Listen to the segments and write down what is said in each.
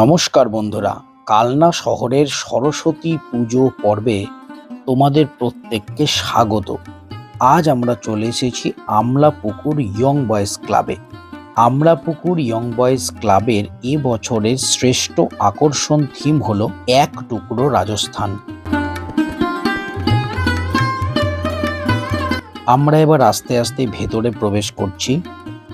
নমস্কার বন্ধুরা, কালনা শহরের সরস্বতী পুজো পর্বে তোমাদের প্রত্যেককে স্বাগত। আজ আমরা চলে এসেছি আমলাপুকুর ইয়ং বয়েজ ক্লাবে। আমলাপুকুর ইয়ং বয়েজ ক্লাবের এ বছরের শ্রেষ্ঠ আকর্ষণ থিম হলো এক টুকরো রাজস্থান। আমরা এবার আস্তে আস্তে ভেতরে প্রবেশ করছি।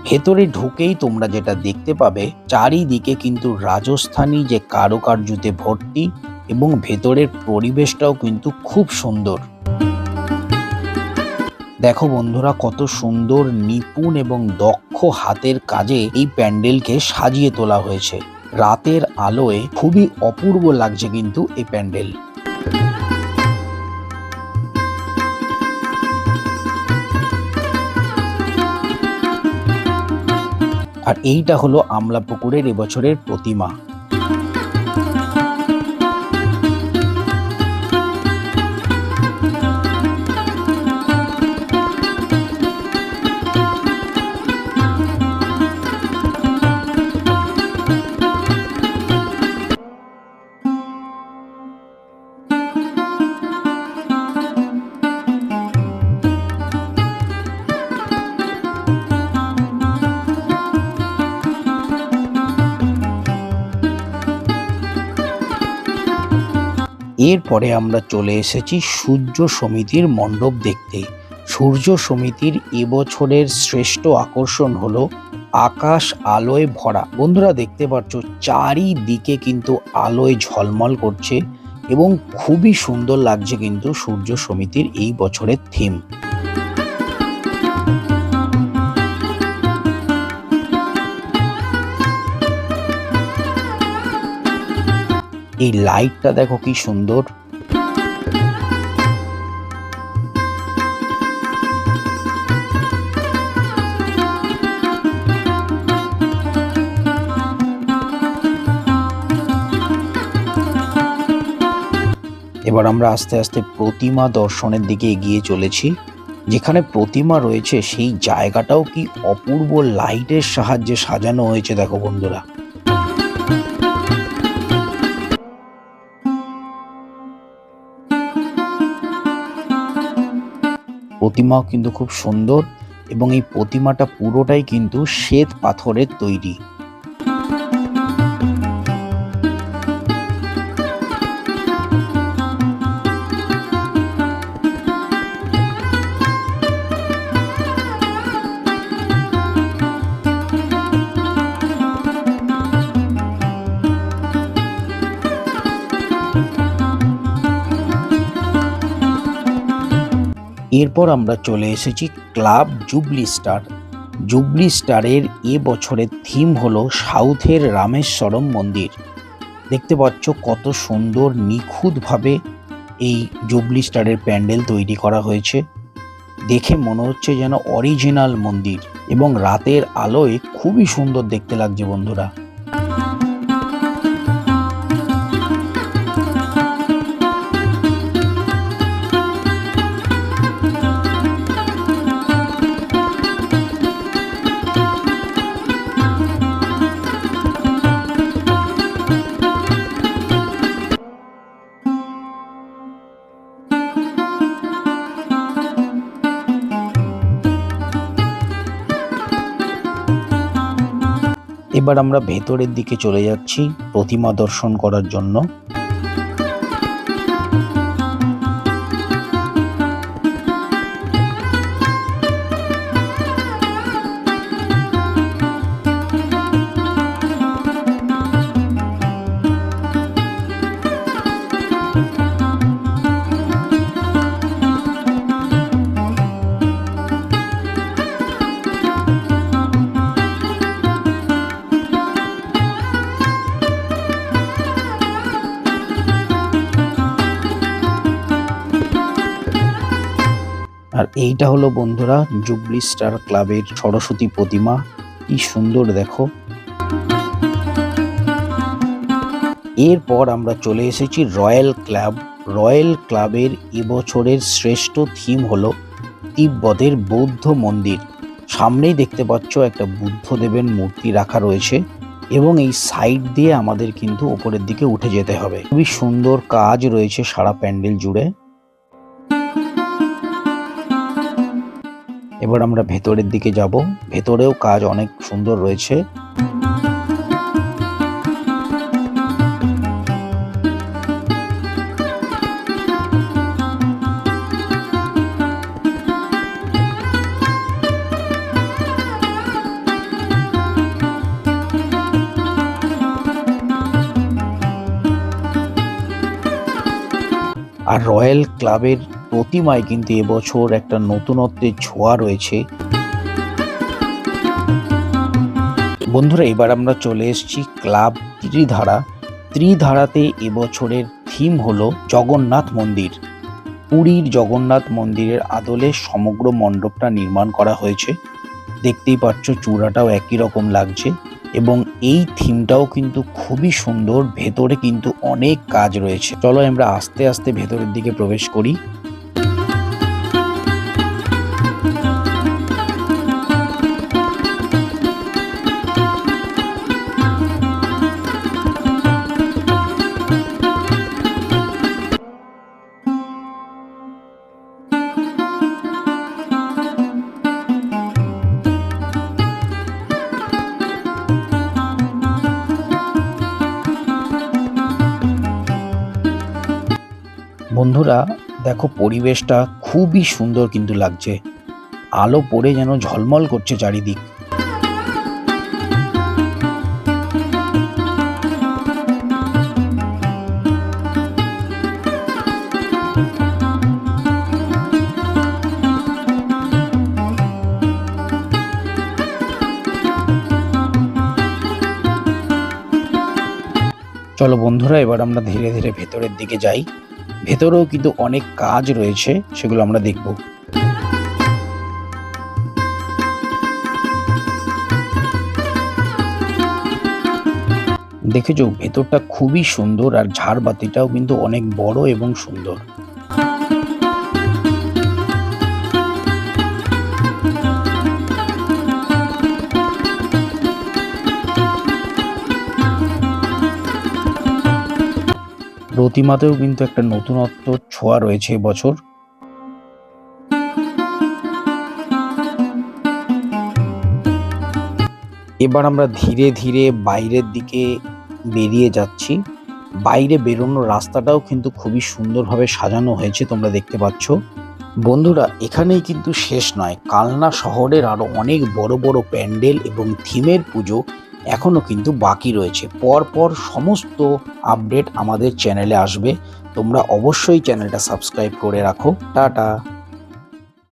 ভেতরে ঢুকেই তোমরা যেটা দেখতে পাবে, চারিদিকে কিন্তু রাজস্থানী যে কারুকার্যতে ভর্তি এবং ভেতরের পরিবেশটাও কিন্তু খুব সুন্দর। দেখো বন্ধুরা, কত সুন্দর, নিপুণ এবং দক্ষ হাতের কাজে এই প্যান্ডেলকে সাজিয়ে তোলা হয়েছে। রাতের আলোয় খুবই অপূর্ব লাগছে কিন্তু এই প্যান্ডেল। আর এইটা হলো আমলা পুকুরের এবছরের প্রতিমা। এরপরে আমরা চলে এসেছি সূর্য সমিতির মণ্ডপ দেখতে। সূর্য সমিতির এবছরের শ্রেষ্ঠ আকর্ষণ হলো আকাশ আলোয় ভরা। বন্ধুরা, দেখতে পাচ্ছ, চারিদিকে কিন্তু আলোয় ঝলমল করছে এবং খুবই সুন্দর লাগছে কিন্তু সূর্য সমিতির এই বছরের থিম এই লাইটটা দেখো কি সুন্দর। এবার আমরা আস্তে আস্তে প্রতিমা দর্শনের দিকে এগিয়ে চলেছি। যেখানে প্রতিমা রয়েছে, সেই জায়গাটাও কি অপূর্ব লাইটের সাহায্যে সাজানো হয়েছে, দেখো বন্ধুরা। প্রতিমাও কিন্তু খুব সুন্দর এবং এই প্রতিমাটা পুরোটাই কিন্তু শ্বেত পাথরের তৈরি। এরপর আমরা চলে এসেছি ক্লাব জুবলি স্টার। জুবলি স্টারের এ বছরের থিম হলো সাউথের রামেশ্বরম মন্দির। দেখতে পাচ্ছ কত সুন্দর নিখুঁতভাবে এই জুবলি স্টারের প্যান্ডেল তৈরি করা হয়েছে। দেখে মনে হচ্ছে যেন অরিজিনাল মন্দির এবং রাতের আলোয় খুবই সুন্দর দেখতে লাগছে বন্ধুরা। এবার আমরা ভেতরের দিকে চলে যাচ্ছি প্রতিমা দর্শন করার জন্য। আর এইটা হলো বন্ধুরা জুবলি স্টার ক্লাবের সরস্বতী প্রতিমা। কি সুন্দর দেখো। এরপর আমরা চলে এসেছি রয়্যাল ক্লাব। রয়্যাল ক্লাবের এবছরের শ্রেষ্ঠ থিম হলো তিব্বতের বৌদ্ধ মন্দির। সামনেই দেখতে পাচ্ছ একটা বুদ্ধদেবের মূর্তি রাখা রয়েছে এবং এই সাইড দিয়ে আমাদের কিন্তু ওপরের দিকে উঠে যেতে হবে। খুবই সুন্দর কাজ রয়েছে সারা প্যান্ডেল জুড়ে। এবার আমরা ভেতরের দিকে যাব। ভেতরেও কাজ অনেক সুন্দর রয়েছে। রয়্যাল ক্লাবের প্রতিমায় কিন্তু এবছর একটা নতুনত্বের ছোঁয়া রয়েছে। বন্ধুরা, এবার আমরা চলে এসেছি ক্লাব ত্রিধারা। ত্রিধারাতে এবছরের থিম হলো জগন্নাথ মন্দির। পুরীর জগন্নাথ মন্দিরের আদলে সমগ্র মণ্ডপটা নির্মাণ করা হয়েছে। দেখতেই পাচ্ছ, চূড়াটাও একই রকম লাগছে। এবং এই থিমটাও কিন্তু খুবই সুন্দর, ভেতরে কিন্তু অনেক কাজ রয়েছে। চলো আমরা আস্তে আস্তে ভেতরের দিকে প্রবেশ করি। বন্ধুরা, দেখো পরিবেশটা খুবই সুন্দর কিন্তু লাগছে। আলো পড়ে যেন ঝলমল করছে চারিদিক। চলো বন্ধুরা, এবার আমরা ধীরে ধীরে ভেতরের দিকে যাই। ভেতরেও কিন্তু অনেক কাজ রয়েছে, সেগুলো আমরা দেখব। দেখেছ, ভেতরটা খুবই সুন্দর আর ঝাড়বাতিটাও কিন্তু অনেক বড় এবং সুন্দর। প্রতিমাতেও কিন্তু একটা নতুনত্ব ছোঁয়া রয়েছে এবছর এবার আমরা ধীরে ধীরে বাইরের দিকে বেরিয়ে যাচ্ছি। বাইরে বেরোনোর রাস্তাটাও কিন্তু খুবই সুন্দরভাবে সাজানো হয়েছে, তোমরা দেখতে পাচ্ছ। বন্ধুরা, এখানেই কিন্তু শেষ নয়। কালনা শহরের আরও অনেক বড় বড় প্যান্ডেল এবং থিমের পুজো এখনও কিন্তু বাকি রয়েছে। পরপর সমস্ত আপডেট আমাদের চ্যানেলে আসবে। তোমরা অবশ্যই চ্যানেলটা সাবস্ক্রাইব করে রাখো। টাটা।